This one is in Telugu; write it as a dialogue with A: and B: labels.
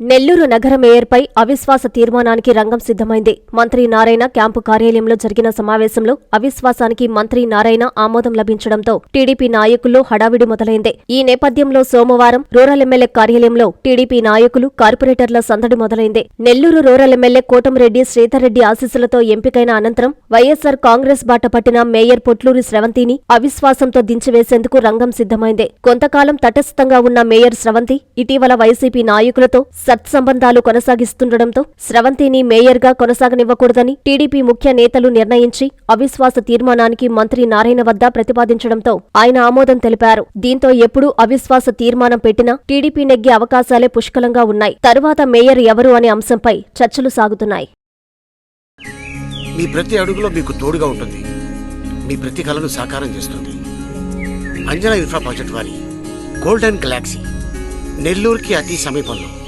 A: నెల్లూరు నగర మేయర్పై అవిశ్వాస తీర్మానానికి రంగం సిద్ధమైంది. మంత్రి నారాయణ క్యాంపు కార్యాలయంలో జరిగిన సమావేశంలో అవిశ్వాసానికి మంత్రి నారాయణ ఆమోదం లభించడంతో టీడీపీ నాయకుల్లో హడావిడి మొదలైంది. ఈ నేపథ్యంలో సోమవారం రూరల్ ఎమ్మెల్యే కార్యాలయంలో టీడీపీ నాయకులు కార్పొరేటర్ల సందడి మొదలైంది. నెల్లూరు రూరల్ ఎమ్మెల్యే కోటంరెడ్డి శ్రీధర్రెడ్డి ఆశీస్సులతో ఎంపికైన అనంతరం వైఎస్సార్ కాంగ్రెస్ బాట పట్టిన మేయర్ పొట్లూరి స్రవంతిని అవిశ్వాసంతో దించివేసేందుకు రంగం సిద్ధమైంది. కొంతకాలం తటస్థంగా ఉన్న మేయర్ స్రవంతి ఇటీవల వైసీపీ నాయకులతో సత్సంబంధాలు కొనసాగిస్తుండటంతో స్రవంతిని మేయర్గా కొనసాగనివ్వకూడదని టీడీపీ ముఖ్య నేతలు నిర్ణయించి అవిశ్వాస తీర్మానానికి మంత్రి నారాయణ వద్ద ప్రతిపాదించడంతో ఆయన ఆమోదం తెలిపారు. దీంతో ఎప్పుడూ అవిశ్వాస తీర్మానం పెట్టినా టీడీపీ నెగ్గే అవకాశాలే పుష్కలంగా ఉన్నాయి. తరువాత మేయర్ ఎవరు అనే అంశంపై చర్చలు సాగుతున్నాయి.
B: మీ ప్రతి అడుగులో మీకు తోడుగా ఉంటుంది. మీ ప్రతి కలను సాకారం చేస్తుంది. అంజనా ఇన్ఫ్రా ప్రాజెక్ట్ వారి గోల్డెన్ గెలాక్సీ నెల్లూరుకి అతి సమీపంలో.